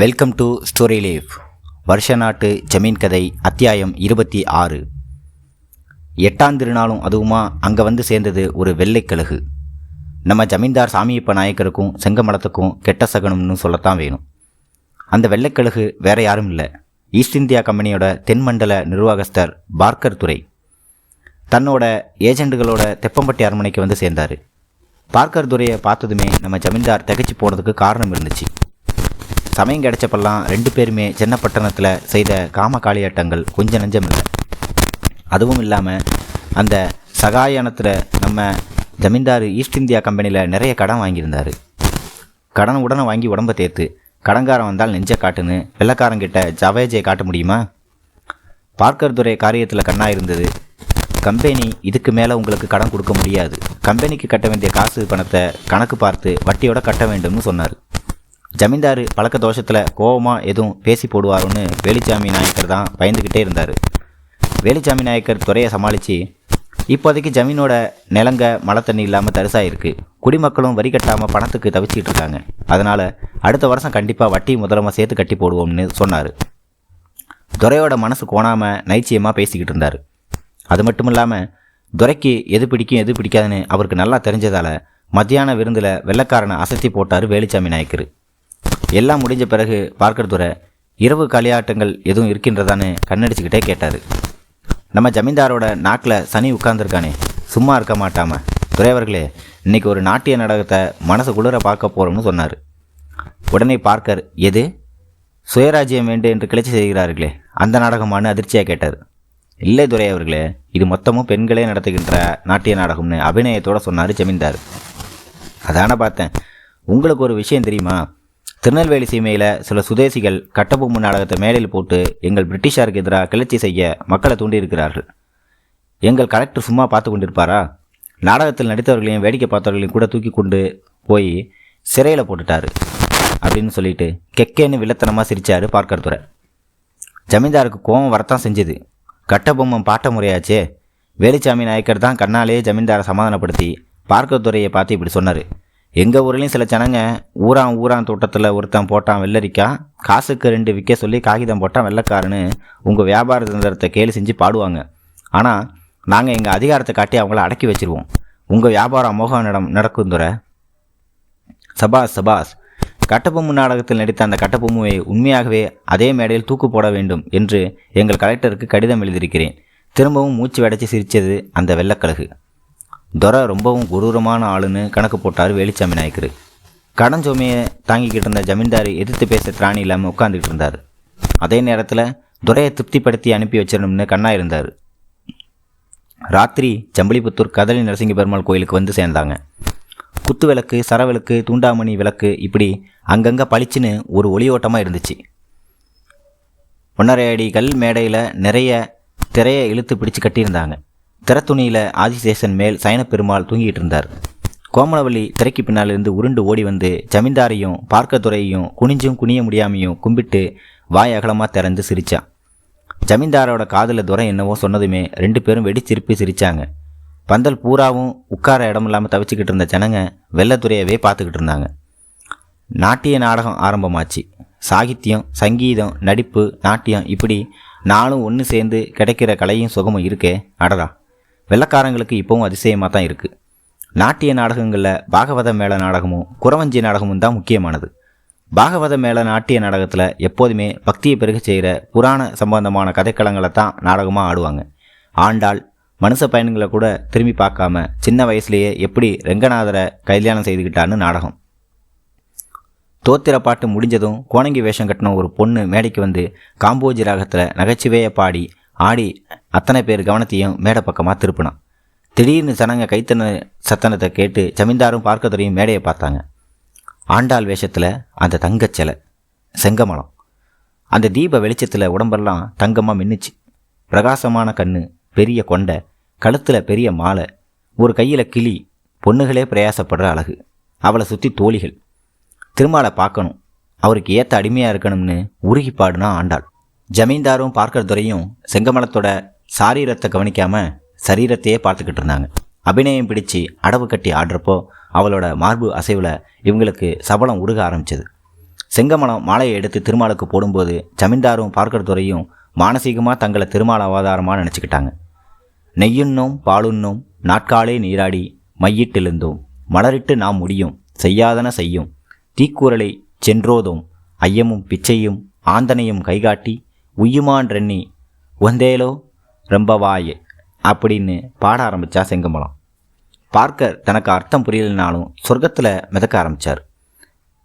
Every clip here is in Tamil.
வெல்கம் டு ஸ்டோரி லைஃப் வருஷ நாட்டு ஜமீன் கதை அத்தியாயம் இருபத்தி ஆறு எட்டாம் திருநாளும் அதுவுமா அங்கே வந்து சேர்ந்தது ஒரு வெள்ளைக்கழுகு நம்ம ஜமீன்தார் சாமியப்ப நாயக்கருக்கும் செங்கமலத்துக்கும் கெட்ட சகனம்னு சொல்லத்தான் வேணும். அந்த வெள்ளைக்கழுகு வேற யாரும் இல்லை. ஈஸ்ட் இந்தியா கம்பெனியோட தென்மண்டல நிர்வாகஸ்தர் பார்க்கர் துறை தன்னோட ஏஜெண்டுகளோட தெப்பம்பட்டி அரண்மனைக்கு வந்து சேர்ந்தார். பார்க்கர் துறையை பார்த்ததுமே நம்ம ஜமீன்தார் திகைச்சு போனதுக்கு காரணம் இருந்துச்சு. சமயம் கிடைச்சப்பெல்லாம் ரெண்டு பேருமே சென்னப்பட்டணத்தில் செய்த காம காளியாட்டங்கள் கொஞ்சம் நஞ்சமில்லை. அதுவும் இல்லாமல் அந்த சகாயானத்தில் நம்ம ஜமீன்தார் ஈஸ்ட் இந்தியா கம்பெனியில் நிறைய கடன் வாங்கியிருந்தார். கடன் உடனே வாங்கி உடம்ப தேர்த்து கடன்காரன் வந்தால் நெஞ்ச காட்டுன்னு வெள்ளக்காரங்கிட்ட ஜவேஜை காட்ட முடியுமா? பார்க்கர் துறை காரியத்தில் கண்ணாக இருந்தது. கம்பெனி இதுக்கு மேலே உங்களுக்கு கடன் கொடுக்க முடியாது. கம்பெனிக்கு கட்ட வேண்டிய காசு பணத்தை கணக்கு பார்த்து வட்டியோட கட்ட வேண்டும்னு சொன்னார். ஜமீன்தார் பழக்க தோஷத்தில் கோவமாக எதுவும் பேசி போடுவாருன்னு வேலுச்சாமி நாயக்கர் தான் பயந்துக்கிட்டே இருந்தார். வேலுச்சாமி நாயக்கர் துறையை சமாளித்து இப்போதைக்கு ஜமீனோட நிலங்க மழை தண்ணி இல்லாமல் தரிசாக இருக்குது குடிமக்களும் வரி கட்டாமல் பணத்துக்கு தவிச்சிக்கிட்டு இருக்காங்க. அதனால் அடுத்த வருஷம் கண்டிப்பாக வட்டி முதலமாக சேர்த்து கட்டி போடுவோம்னு சொன்னார். துரையோட மனசு கோணாமல் நைச்சியமாக பேசிக்கிட்டு இருந்தார். அது மட்டும் இல்லாமல் துரைக்கு எது பிடிக்கும் எது பிடிக்காதுன்னு அவருக்கு நல்லா தெரிஞ்சதால் மத்தியான விருந்தில் வெள்ளக்காரனை அசத்தி போட்டார் வேலுச்சாமி நாயக்கர். எல்லாம் முடிஞ்ச பிறகு பார்க்கறதுரை இரவு களியாட்டங்கள் எதுவும் இருக்கின்றதான்னு கண்ணடிச்சுக்கிட்டே கேட்டார். நம்ம ஜமீன்தாரோட நாக்கில் சனி உட்கார்ந்துருக்கானே சும்மா இருக்க மாட்டாம. துறையவர்களே இன்னைக்கு ஒரு நாட்டிய நாடகத்தை மனசு குளிர பார்க்க போகிறோம்னு சொன்னார். உடனே பார்க்கர் எது? சுயராஜ்யம் வேண்டும் என்று கிளர்ச்சி செய்கிறார்களே அந்த நாடகமானு அதிர்ச்சியாக கேட்டார். இல்லை துரை அவர்களே இது மொத்தமும் பெண்களே நடத்துகின்ற நாட்டிய நாடகம்னு அபிநயத்தோடு சொன்னார் ஜமீன்தார். அதான பார்த்தேன். உங்களுக்கு ஒரு விஷயம் தெரியுமா? திருநெல்வேலி சீமையில் சில சுதேசிகள் கட்டபொம்மு நாடகத்தை மேடையில் போட்டு எங்கள் பிரிட்டிஷாருக்கு எதிராக கிளர்ச்சி செய்ய மக்களை தூண்டியிருக்கிறார்கள். எங்கள் கலெக்டர் சும்மா பார்த்து கொண்டிருப்பாரா? நாடகத்தில் நடித்தவர்களையும் வேடிக்கை பார்த்தவர்களையும் கூட தூக்கி கொண்டு போய் சிறையில் போட்டுட்டாரு அப்படின்னு சொல்லிட்டு கெக்கேன்னு வில்லத்தனமாக சிரித்தார் பார்க்கறதுரை ஜமீன்தாருக்கு கோபம் வரத்தான் செஞ்சது. கட்டபொம்மன் பாட்ட முறையாச்சே. வேலுச்சாமி நாயக்கர் தான் கண்ணாலே ஜமீன்தாரை சமாதானப்படுத்தி பார்க்கத்துறையை பார்த்து இப்படி சொன்னார். எங்கள் ஊர்லேயும் சில ஜனங்க ஊரான் ஊரான் தோட்டத்தில் ஒருத்தன் போட்டான் வெள்ளரிக்காய் காசுக்கு ரெண்டு விற்க சொல்லி காகிதம் போட்டான் வெள்ளக்காரன்னு உங்கள் வியாபார தந்திரத்தை கேலி செஞ்சு பாடுவாங்க. ஆனால் நாங்கள் எங்கள் அதிகாரத்தை காட்டி அவங்கள அடக்கி வச்சிருவோம். உங்கள் வியாபாரம் அமோகம் நடம் நடக்கும் துறை. சபாஸ் சபாஸ் கட்டபொம்மு நாடகத்தில் நடித்த அந்த கட்டபொம்முவை உண்மையாகவே அதே மேடையில் தூக்கு போட வேண்டும் என்று எங்கள் கலெக்டருக்கு கடிதம் எழுதியிருக்கிறேன். திரும்பவும் மூச்சு வடைச்சி சிரித்தது அந்த வெள்ளக்கழகு. துரை ரொம்பவும் குரூரமான ஆளுன்னு கணக்கு போட்டார் வேலுச்சாமி நாயக்கர். கடன் சுமையை தாங்கிக்கிட்டு இருந்த ஜமீன்தார் எதிர்த்து பேச திராணி இல்லாமல் உட்காந்துக்கிட்டு இருந்தார். அதே நேரத்தில் துரையை திருப்திப்படுத்தி அனுப்பி வச்சிடணும்னு கண்ணா இருந்தார். ராத்திரி ஜம்பளிபுத்தூர் கதலி நரசிங்க பெருமாள் கோயிலுக்கு வந்து சேர்ந்தாங்க. குத்து விளக்கு சரவிளக்கு தூண்டாமணி விளக்கு இப்படி அங்கங்கே பளிச்சுன்னு ஒரு ஒளியோட்டமாக இருந்துச்சு. ஒன்றரை அடி கல் மேடையில் நிறைய திரையை இழுத்து பிடிச்சு கட்டியிருந்தாங்க. திறத்துணியில் ஆதிசேஷன் மேல் சயனப்பெருமாள் தூங்கிட்டு இருந்தார் கோமலவள்ளி திரைக்கு பின்னாலிருந்து உருண்டு ஓடி வந்து ஜமீன்தாரையும் பார்க்கத்துறையையும் குனிஞ்சும் குனிய முடியாமையும் கும்பிட்டு வாய் அகலமாக திறந்து சிரித்தான் ஜமீன்தாரோட காதில் துரை என்னவோ சொன்னதுமே ரெண்டு பேரும் வெடிச்சிருப்பி சிரிச்சாங்க. பந்தல் பூராவும் உட்கார இடம் இல்லாமல் தவிச்சுக்கிட்டு இருந்த ஜனங்க வெள்ளத்துறையவே பார்த்துக்கிட்டு இருந்தாங்க. நாட்டிய நாடகம் ஆரம்பமாச்சு. சாகித்யம் சங்கீதம் நடிப்பு நாட்டியம் இப்படி நானும் ஒன்று சேர்ந்து கிடைக்கிற கலையும் சுகமும் இருக்கே அடடா. வெள்ளக்காரங்களுக்கு இப்போவும் அதிசயமாக தான் இருக்குது நாட்டிய நாடகங்களில் பாகவத மேள நாடகமும் குறவஞ்சி நாடகமும் தான் முக்கியமானது. பாகவத மேள நாட்டிய நாடகத்தில் எப்போதுமே பக்தியை பெருக செய்கிற புராண சம்பந்தமான கதைக்களங்களை தான் நாடகமாக ஆடுவாங்க. ஆண்டாள் மனுஷ பயன்களை கூட திரும்பி பார்க்காம சின்ன வயசுலேயே எப்படி ரெங்கநாதரை கல்யாணம் செய்துக்கிட்டான்னு நாடகம். தோத்திர பாட்டு முடிஞ்சதும் கோணங்கி வேஷம் கட்டின ஒரு பொண்ணு மேடைக்கு வந்து காம்போஜி ராகத்தில் நகைச்சுவையை பாடி ஆடி அத்தனை பேர் கவனத்தையும் மேடை பக்கமாக திருப்பினான். திடீர்னு ஜனங்க கைத்தன சத்தனத்தை கேட்டு ஜமீன்தாரும் பார்க்கத்துறையும் மேடையை பார்த்தாங்க. ஆண்டாள் வேஷத்தில் அந்த தங்கச் சிலை செங்கமலம். அந்த தீப வெளிச்சத்தில் உடம்பெல்லாம் தங்கமாக மின்னுச்சு. பிரகாசமான கண்ணு பெரிய கொண்டை கழுத்தில் பெரிய மாலை ஒரு கையில் கிளி பொண்ணுகளே பிரயாசப்படுற அழகு அவளை சுற்றி தோழிகள். திருமாலை பார்க்கணும். அவருக்கு ஏற்ற அடிமையாக இருக்கணும்னு உருகி பாடுனா ஆண்டாள். ஜமீன்தாரும் பார்க்கர் துறையும் செங்கமலத்தோட சாரீரத்தை கவனிக்காம சரீரத்தையே பார்த்துக்கிட்டு இருந்தாங்க. அபிநயம் பிடிச்சு அடவு கட்டி ஆடுறப்போ அவளோட மார்பு அசைவில் இவங்களுக்கு சபலம் உருக ஆரம்பிச்சது. செங்கமலம் மாலையை எடுத்து திருமாலுக்கு போடும்போது ஜமீன்தாரும் பார்க்கர் துறையும் மானசீகமாக தங்களை திருமால் அவதாரமாக நினச்சிக்கிட்டாங்க. நெய்யுண்ணோம் பாலுண்ணோம் நாட்காலே நீராடி மையிட்டெழுந்தோம் மலரிட்டு நாம் முடியும் செய்யாதன செய்யும் தீக்கூறலை சென்றோதோம் ஐயமும் பிச்சையும் ஆந்தனையும் கைகாட்டி உய்யுமான்றெண்ணி ஒந்தேலோ ரொம்பவாயே அப்படின்னு பாட ஆரம்பித்தா செங்கமலம். பார்க்கர் தனக்கு அர்த்தம் புரியலைனாலும் சொர்க்கத்தில் மிதக்க ஆரம்பித்தார்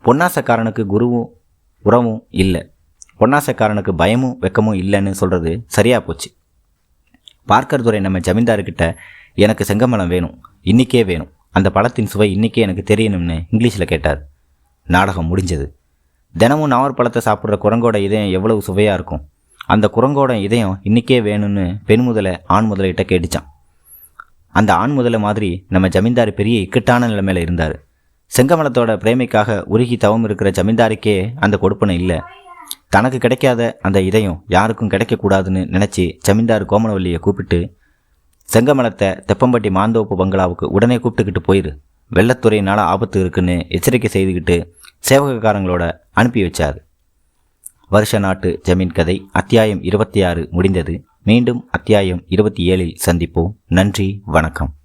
பொன்னாசக்காரனுக்கு குருவும் உறவும் இல்லை. பொன்னாசக்காரனுக்கு பயமும் வெக்கமும் இல்லைன்னு சொல்கிறது சரியாக போச்சு. பார்க்கர் துறை நம்ம ஜமீன்தார்கிட்ட எனக்கு செங்கமலம் வேணும் இன்றைக்கே வேணும். அந்த பழத்தின் சுவை இன்றைக்கே எனக்கு தெரியணும்னு இங்கிலீஷில் கேட்டார். நாடகம் முடிஞ்சது. தினமும் நாவர் பழத்தை சாப்பிட்ற குரங்கோட இதயம் எவ்வளவு சுவையாக இருக்கும். அந்த குரங்கோட இதயம் இன்றைக்கே வேணும்னு பெண் முதலை ஆண் முதலைகிட்ட கேட்டுச்சான் அந்த ஆண் முதலை மாதிரி நம்ம ஜமீன்தார் பெரிய இக்கட்டான நிலைமையில் இருந்தார். செங்கமலத்தோட பிரேமைக்காக உருகி தவம் இருக்கிற ஜமீன்தாருக்கே அந்த கொடுப்பனை இல்லை. தனக்கு கிடைக்காத அந்த இதயம் யாருக்கும் கிடைக்கக்கூடாதுன்னு நினச்சி ஜமீன்தார் கோமனவல்லியை கூப்பிட்டு செங்கமலத்தை தெப்பம்பட்டி மாந்தோப்பு பங்களாவுக்கு உடனே கூப்பிட்டுக்கிட்டு போயிரு. வெள்ளத்துறையினால் ஆபத்து இருக்குன்னு எச்சரிக்கை செய்துக்கிட்டு சேவகக்காரங்களோட அனுப்பி வச்சார். வருஷ நாட்டு ஜமீன் கதை அத்தியாயம் இருபத்தி ஆறு முடிந்தது. மீண்டும் அத்தியாயம் இருபத்தி ஏழில் சந்திப்போம். நன்றி வணக்கம்.